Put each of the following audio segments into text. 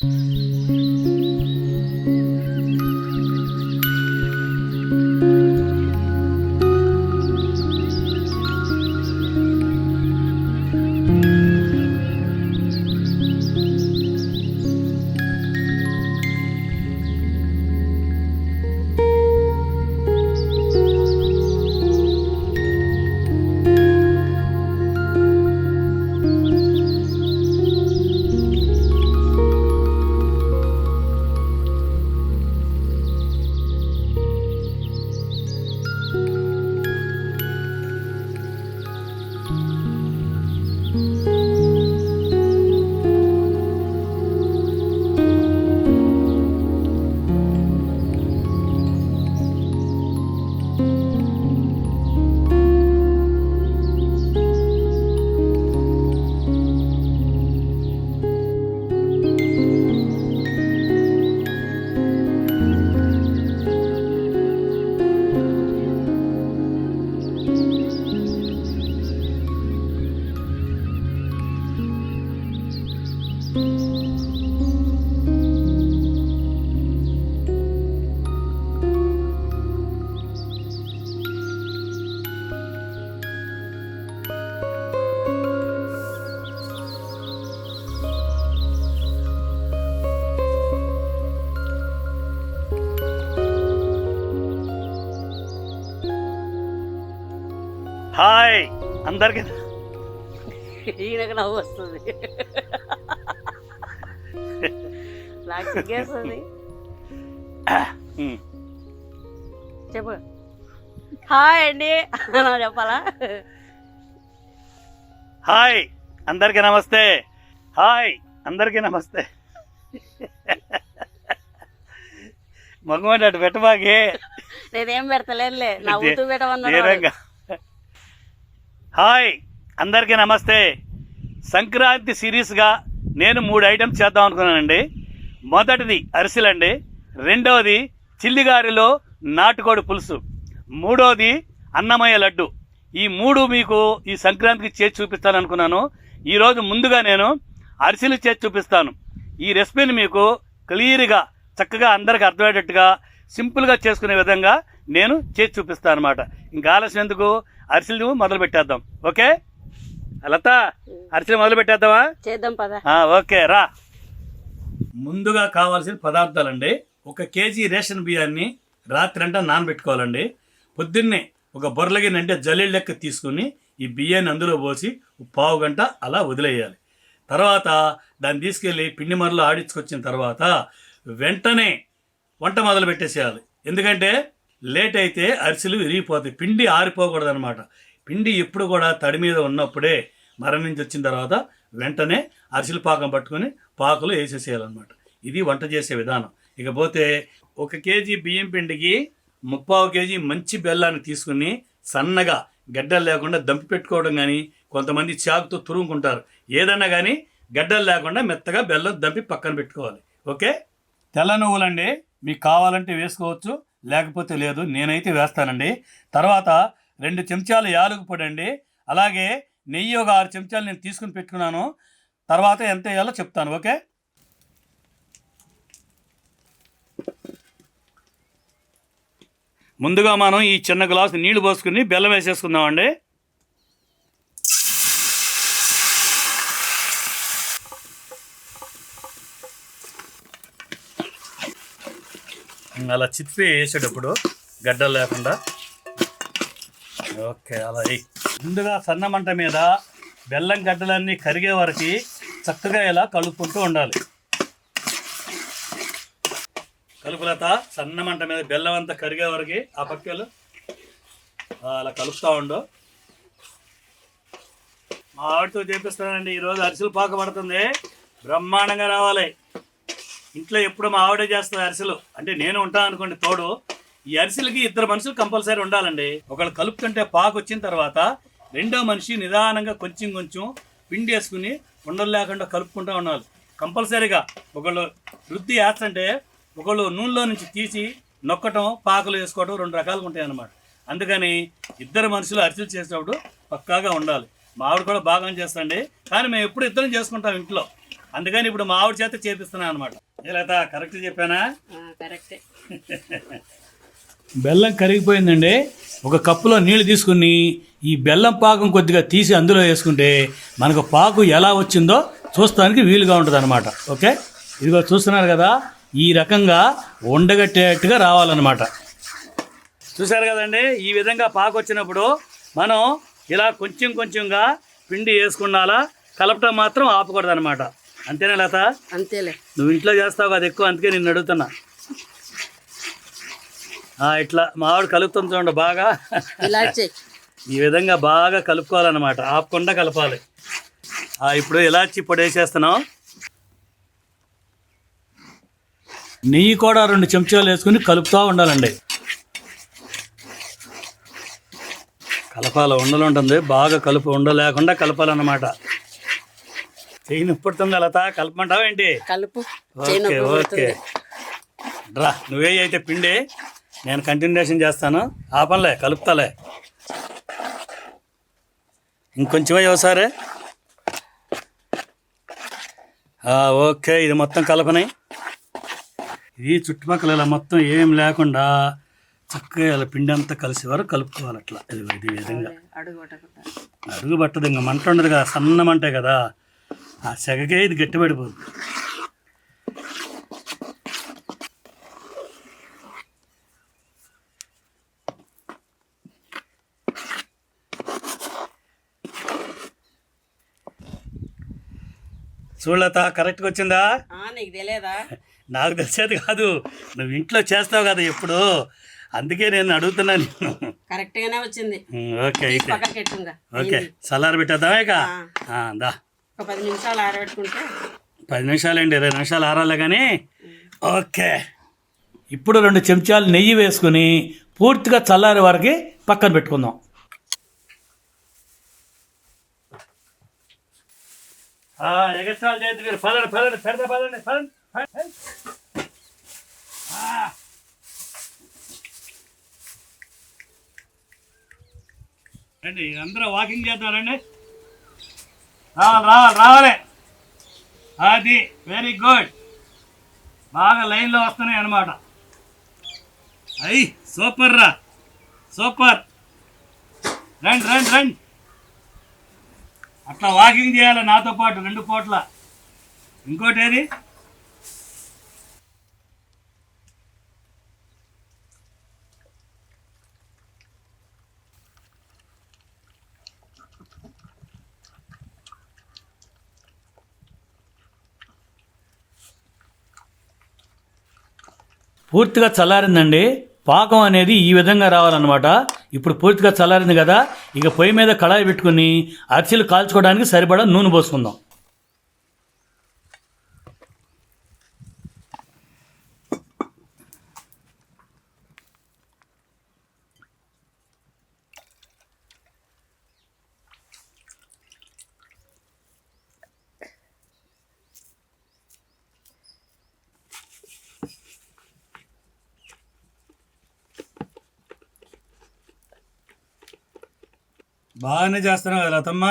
Hi అందరికి ఈయనకు నవ్వు వస్తుంది. నాకు సిగ్గేస్తుంది. చెప్పు. హాయ్ అండి. చెప్పాలా? హాయ్ అందరికి నమస్తే. హాయ్ అందరికి నమస్తే. మగవాడి అటు పెట్టబాకి. నేనేం పెడతలేదులే నవ్వుతూ పెట్టమన్నాడు నేరంగా హాయ్ అందరికీ నమస్తే. సంక్రాంతి సిరీస్గా నేను మూడు ఐటమ్స్ చేద్దాం అనుకున్నానండి. మొదటిది అరిసెలండి రెండవది చిల్లిగారిలో నాటుకోడి పులుసు మూడవది అన్నమయ్య లడ్డు. ఈ మూడు మీకు ఈ సంక్రాంతికి చేసి చూపిస్తాను అనుకున్నాను. ఈరోజు ముందుగా నేను అరిసెలు చేసి చూపిస్తాను. ఈ రెసిపీని మీకు క్లియర్గా చక్కగా అందరికి అర్థమయ్యేటట్టుగా సింపుల్గా చేసుకునే విధంగా నేను చేసి చూపిస్తాను అనమాట ఇంకా ఆలస్యం ఎందుకు? అరిసెలు మొదలు పెట్టేద్దాం. ఓకే? లత అరిసెలు మొదలు పెట్టేద్దామా? చేద్దాం పద. ఆ, ఓకే రా. ముందుగా కావాల్సిన పదార్థాలండి. ఒక కేజీ రేషన్ బియ్యాన్ని రాత్రంతా నానబెట్టుకోవాలండి. పొద్దున్నే ఒక బొర్రగిన అంటే జల్లెడ లెక్క తీసుకుని ఈ బియ్యాన్ని అందులో పోసి పావు గంట అలా వదిలేయాలి. తర్వాత దాన్ని తీసుకెళ్ళి పిండి మరలో ఆడించుకొచ్చిన తర్వాత వెంటనే వంట మొదలు పెట్టేసేయాలి ఎందుకంటే లేట్ అయితే అరిసెలు విరిగిపోతాయి. పిండి ఆరిపోకూడదు అనమాట పిండి ఎప్పుడు కూడా తడి మీద ఉన్నప్పుడే మరణం నుంచి వచ్చిన తర్వాత వెంటనే అరిసెలు పాకం పట్టుకొని పాకులు వేసేసేయాలన్నమాట. ఇది వంట చేసే విధానం. ఇకపోతే ఒక కేజీ బియ్యం పిండికి ముప్పావు కేజీ మంచి బెల్లాన్ని తీసుకుని సన్నగా గడ్డలు లేకుండా దంపి పెట్టుకోవడం కానీ కొంతమంది చాకుతో తురుముకుంటారు. ఏదన్నా కానీ గడ్డలు లేకుండా మెత్తగా బెల్లం దంపి పక్కన పెట్టుకోవాలి. ఓకే? తెల్ల నువ్వులండి. మీకు కావాలంటే వేసుకోవచ్చు. లేకపోతే లేదు నేనైతే వేస్తానండి. తర్వాత రెండు చెంచాలు యాలుగు పొడి అండి. అలాగే నెయ్యి ఒక ఆరు చెంచాలు నేను తీసుకుని పెట్టుకున్నాను. తర్వాత ఎంత వేయాలో చెప్తాను ఓకే? ముందుగా మనం ఈ చిన్న గ్లాసు నీళ్ళు పోసుకుని బెల్లం వేసేసుకుందామండి. అలా చిప్పి వేసేటప్పుడు గడ్డలు లేకుండా. ఓకే అలా ముందుగా సన్న మంట మీద బెల్లం గడ్డలన్నీ కరిగే వరకు చక్కగా ఇలా కలుపుకుంటూ ఉండాలి. కలుపులత సన్న మంట మీద బెల్లం అంతా కరిగే వరకు ఆ పక్కలు అలా కలుపుతూ ఉండు. మా ఆవిడతో చేపిస్తానండి ఈరోజు అరిసెలు పాక పడుతుంది బ్రహ్మాండంగా రావాలి. ఇంట్లో ఎప్పుడు మా ఆవిడే చేస్తుంది అరిసెలు. అంటే నేను ఉంటాను అనుకోండి తోడు. ఈ అరిసెలకి ఇద్దరు మనుషులు కంపల్సరీ ఉండాలండి. ఒకళ్ళు కలుపుతుంటే పాకు వచ్చిన తర్వాత రెండో మనిషి నిదానంగా కొంచెం కొంచెం పిండి వేసుకుని ఉండలు లేకుండా కలుపుకుంటూ ఉండాలి. కంపల్సరీగా ఒకళ్ళు వృద్ధి వేస్తంటే ఒకళ్ళు నూనెలో నుంచి తీసి నొక్కటం పాకలు వేసుకోవడం రెండు రకాలుగా ఉంటాయి అన్నమాట అందుకని ఇద్దరు మనుషులు అరిసెలు చేసేటప్పుడు పక్కాగా ఉండాలి. మా ఆవిడ కూడా బాగా చేస్తండి. కానీ మేము ఎప్పుడు ఇద్దరం చేసుకుంటాం ఇంట్లో. అందుకని ఇప్పుడు మా ఆవిడ చేత చేపిస్తున్నాను అనమాట లేత కరెక్ట్ చెప్పానా? కరెక్టే బెల్లం కరిగిపోయిందండి. ఒక కప్పులో నీళ్ళు తీసుకుని ఈ బెల్లం పాకం కొద్దిగా తీసి అందులో వేసుకుంటే మనకు పాకు ఎలా వచ్చిందో చూస్తానికి వీలుగా ఉంటుంది అనమాట ఓకే? ఇదిగో చూస్తున్నారు కదా ఈ రకంగా ఉండగట్టేట్టుగా రావాలన్నమాట. చూశారు కదండి ఈ విధంగా పాకు వచ్చినప్పుడు మనం ఇలా కొంచెం కొంచెంగా పిండి వేసుకున్నాలా కలపటం మాత్రం ఆపకూడదు అనమాట అంతేనా లత? అంతేలే. నువ్వు ఇంట్లో చేస్తావు కదా ఎక్కువ అందుకే నిన్ను అడుగుతున్నా. ఆ, ఇట్లా మామిడి కలుపుతాం చూడండి బాగా. ఈ విధంగా బాగా కలుపుకోవాలన్నమాట. ఆపకుండా కలపాలి. ఆ, ఇప్పుడు ఇలాచి పొడి వేసేస్తున్నాం. నెయ్యి కూడా రెండు చెంచాలు వేసుకుని కలుపుతూ ఉండాలండి. కలపాలి ఉండలు ఉంటుంది. బాగా కలుపు ఉండ లేకుండా కలపాలన్నమాట. చెయ్యి నొప్పుడుతుంది లత కలపమంటావా ఏంటి? కలుపు. Okay okay. రా నువ్వే అయితే పిండి. నేను కంటిన్యూషన్ చేస్తాను. ఆపంలే కలుపుతాలే. ఇంకొంచెం ఒకసారి ఓకే ఇది మొత్తం కలపని. ఇది చుట్టుపక్కల ఇలా మొత్తం ఏం లేకుండా చక్కగా ఇలా పిండి అంతా కలిసే వరకు కలుపుకోవాలి అట్లా. ఇది ఇది విధంగా. అడుగు పట్టదు ఇంకా మంట ఉండదు కదా సన్న మంటే కదా. ఆ సెగకే ఇది గట్టి పడిపోతుంది చూడలత కరెక్ట్గా వచ్చిందా? ఆ, నీకు తెలియదా నాకు తెలిసేది కాదు. నువ్వు ఇంట్లో చేస్తావు కదా ఎప్పుడు. అందుకే నేను అడుగుతున్నాను నిన్ను. కరెక్ట్ గానే వచ్చింది. ఓకే అయితే. ఎట్టుంగా ఓకే చల్లారి పెట్టేద్దామా ఇక? ఆ, దా. ఒక పది నిమిషాలు ఆరబెట్టుకుంటే. పది నిమిషాలండి ఇరవై నిమిషాలు ఆరాలి కానీ. ఓకే. ఇప్పుడు రెండు చెంచాలు నెయ్యి వేసుకుని పూర్తిగా చల్లారే వరకు పక్కన పెట్టుకుందాం. ఎగస్ట్రాలు చేతి మీరు. పదండి పదండి పెడతా పదండి పదండి రండి అందరూ వాకింగ్ చేస్తారండి రావాలి రావాలి రావాలి. అది వెరీ గుడ్ బాగా లైన్లో వస్తున్నాయి అన్నమాట. అయ్యి సూపర్ రా. సూపర్ రండి రండి రండి. అట్లా వాకింగ్ చేయాలి నాతో పాటు రెండు పూట్ల. ఇంకోటి ఏది? పూర్తిగా చల్లారిందండి. పాకం అనేది ఈ విధంగా రావాలన్నమాట. ఇప్పుడు పూర్తిగా చల్లారింది కదా. ఇక పొయ్యి మీద కళాయి పెట్టుకుని అరిసెలు కాల్చుకోవడానికి సరిపడా నూనె పోసుకుందాం. బాగానే చేస్తున్నావు కదా లతమ్మ.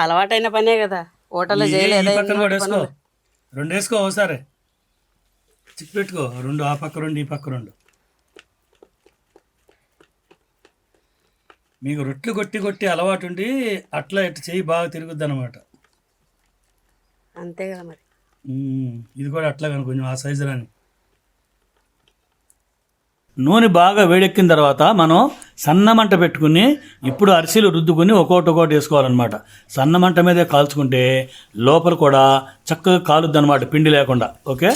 అలవాటైన పనే కదా. హోటల్లో చేయలేదా పక్కన కూడా వేసుకో. రెండు వేసుకో ఒకసారి. చిక్కు పెట్టుకో. రెండు ఆ పక్క రెండు ఈ పక్క రెండు. మీకు రొట్టెలు కొట్టి కొట్టి అలవాటు ఉండి అట్లా ఇటు చెయ్యి బాగా తిరుగుద్ది అనమాట అంతే కదా మరి. ఇది కూడా అట్లా కానీ కొంచెం ఆ సైజు రాని నూనె బాగా వేడెక్కిన తర్వాత మనం సన్న మంట పెట్టుకుని ఇప్పుడు అరిసెలు రుద్దుకుని ఒక్కోటి ఒక్కోటి వేసుకోవాలన్నమాట. సన్నమంట మీదే కాల్చుకుంటే లోపల కూడా చక్కగా కాలుద్ది అనమాట పిండి లేకుండా. ఓకే?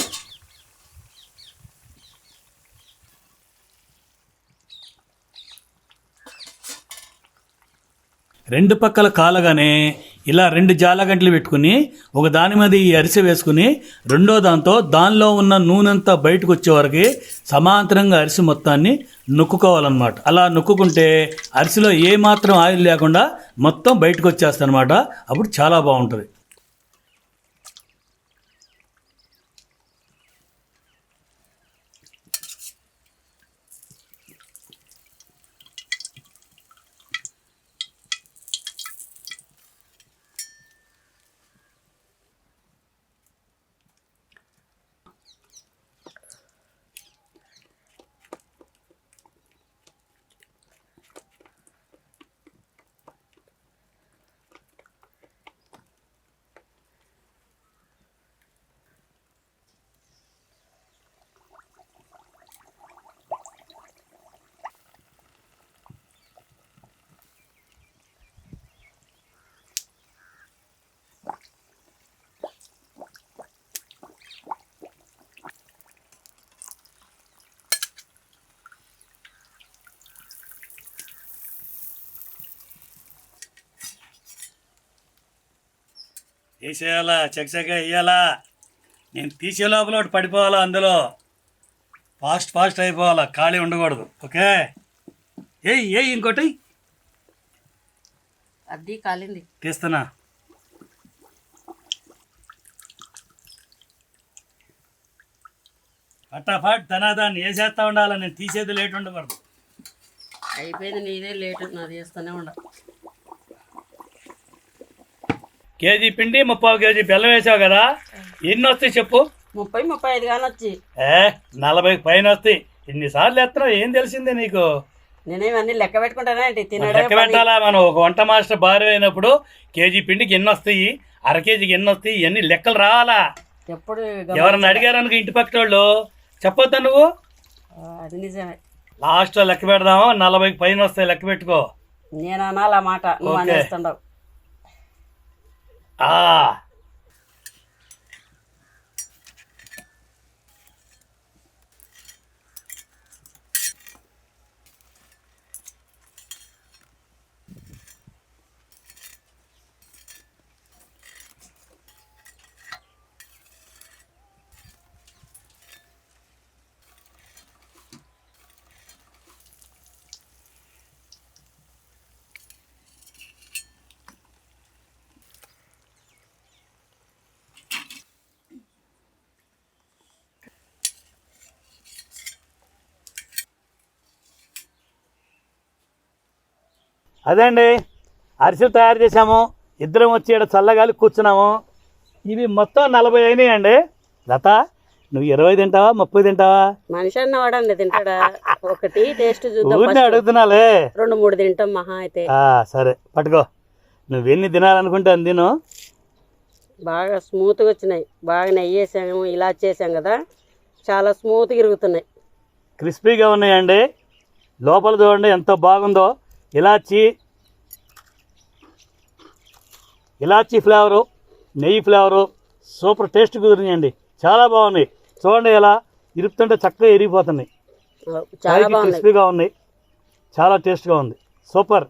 రెండు పక్కల కాలగానే ఇలా రెండు జాలగంటలు పెట్టుకుని ఒక దాని మీద ఈ అరిసె వేసుకుని రెండో దాంతో దానిలో ఉన్న నూనెంతా బయటకు వచ్చేవరకు సమాంతరంగా అరిసె మొత్తాన్ని నొక్కుకోవాలన్నమాట. అలా నొక్కుకుంటే అరిసెలో ఏమాత్రం ఆయిల్ లేకుండా మొత్తం బయటకు వచ్చేస్తుంది అనమాట అప్పుడు చాలా బాగుంటుంది. వేసేయాలా? చకచక వేయాలా? నేను తీసే లోపల ఒకటి పడిపోవాలా అందులో? ఫాస్ట్ ఫాస్ట్ అయిపోవాలా? ఖాళీ ఉండకూడదు. ఓకే? ఏయ్ ఏయ్ ఇంకోటి? అది కాలింది. తీస్తున్నా. ఫటాఫట్ ధనాదాన్ని వేసేస్తా ఉండాలి? నేను తీసేది లేట్ ఉండకూడదు. అయిపోయింది నీదే లేటు నాది చేస్తూనే ఉండ. కేజీ పిండి ముప్పావు కేజీ బెల్లం వేసావు కదా. ఎన్ని వస్తాయి చెప్పు? ముప్పై ముప్పై ఐదు కానీ వచ్చి ఏ నలభై పైన వస్తాయి. ఇన్నిసార్లు ఎత్తనావు ఏం తెలిసిందే నీకు? నేనే ఇవన్నీ లెక్క పెట్టుకుంటానా ఏంటి? మరి తినడే లెక్క పెట్టాలా? మనం ఒక వంట మాస్టర్ భార్య అయినప్పుడు కేజీ పిండికి ఎన్ని వస్తాయి? అర కేజీకి ఎన్ని వస్తాయి? ఇవన్నీ లెక్కలు రావాలా? ఎప్పుడు ఎవరన్నా అడిగారనుకో ఇంటి పక్కన వాళ్ళు? చెప్పొద్దా నువ్వు? ఆ, అది నిజమే. లాస్ట్లో లెక్క పెడదాము? నలభైకి పైన వస్తాయి లెక్క పెట్టుకో. నేను అనాలి ఆ మాట? నువ్వు ఓకే. అనేస్తుండవు. ఆ అదే అండి అరిసెలు తయారు చేసాము ఇద్దరం వచ్చి ఇక్కడ చల్లగాలి కూర్చున్నాము. ఇవి మొత్తం నలభై అయినాయండి. లత నువ్వు ఇరవై తింటావా ముప్పై తింటావా? మనిషి అన్నవాడండి తింటాడా? ఒకటి టేస్ట్ చూద్దాం. అడుగుతున్నాలే. రెండు మూడు తింటాం మహా అయితే. సరే పట్టుకో. నువ్వెన్ని తినాలనుకుంటే అన్ని తిను. బాగా స్మూత్గా వచ్చినాయి. బాగా నెయ్యి వేసాము ఇలా చేసాం కదా. చాలా స్మూత్గా ఇరుగుతున్నాయి. క్రిస్పీగా ఉన్నాయండి. లోపల చూడండి ఎంత బాగుందో. ఇలాచి ఇలాచి ఫ్లేవరు నెయ్యి ఫ్లేవరు సూపర్ టేస్ట్ కుదిరినాయండి. చాలా బాగున్నాయి. చూడండి ఇలా ఇరుపుతుంటే చక్కగా ఇరిగిపోతున్నాయి చాలా క్రిస్పీగా ఉన్నాయి. చాలా టేస్ట్గా ఉంది. సూపర్.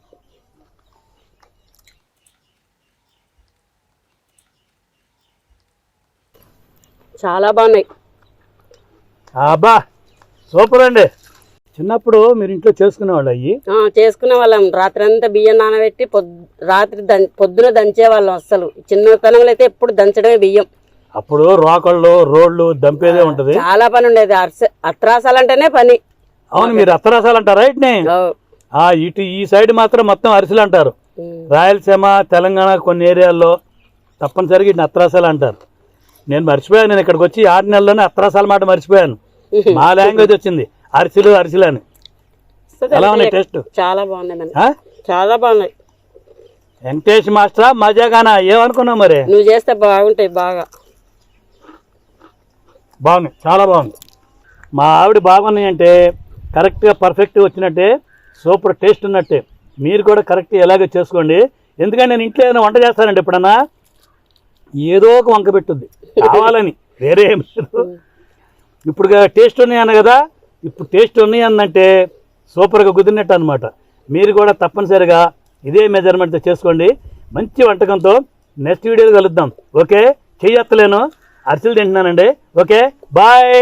చాలా బాగున్నాయి. అబ్బా! సూపర్ అండి. చిన్నప్పుడు మీరు ఇంట్లో చేసుకునేవాళ్ళు అయ్యి? ఆ, చేసుకునే వాళ్ళం. రాత్రి అంతా బియ్యం నానబెట్టి రాత్రి పొద్దున దంచే వాళ్ళం అస్సలు. చిన్నతనంలో అయితే ఎప్పుడు దంచడమే బియ్యం. అప్పుడు రోకళ్ళు రోడ్లు దంపేదే ఉంటది? చాలా పని ఉండేది. అరస అత్రాసాలంటేనే పని. అవును మీరు అత్తరసాలు అంటారా రైట్నే ఇటు ఈ సైడ్ మాత్రం మొత్తం అరిసెలు అంటారు. రాయలసీమ తెలంగాణ కొన్ని ఏరియాల్లో తప్పనిసరిగా ఇటు అత్రాసాలు అంటారు. నేను మర్చిపోయాను నేను ఇక్కడికి వచ్చి ఆరు నెలల్లోనే అత్రాసాల మాట మర్చిపోయాను. మా లాంగ్వేజ్ వచ్చింది. అరిసెలు అరిసెలు అని ఎలా ఉన్నాయి టేస్ట్? చాలా బాగున్నాయి? చాలా బాగున్నాయి. వెంకటేష్ మాస్టరా మజాగానా? ఏమనుకున్నావు మరి? నువ్వు చేస్తే బాగుంటాయి బాగా. బాగుంది చాలా బాగుంది మా ఆవిడ బాగున్నాయి అంటే కరెక్ట్గా పర్ఫెక్ట్గా వచ్చినట్టే సూపర్ టేస్ట్ ఉన్నట్టే. మీరు కూడా కరెక్ట్ ఎలాగో చేసుకోండి. ఎందుకంటే నేను ఇంట్లో ఏదైనా వంట చేస్తానండి ఎప్పుడన్నా ఏదో ఒక వంక పెట్టుద్ది. కావాలని వేరే ఇప్పుడు టేస్ట్ ఉన్నాయి అన్న కదా ఇప్పుడు టేస్ట్ ఉన్నాయి అన్నంటే సూపర్గా కుదిరినట్టు అనమాట మీరు కూడా తప్పనిసరిగా ఇదే మెజర్మెంట్తో చేసుకోండి. మంచి వంటకంతో నెక్స్ట్ వీడియోలో కలుద్దాం. ఓకే? చేయత్తలేను అరిసెలు తింటున్నానండి. ఓకే? బాయ్!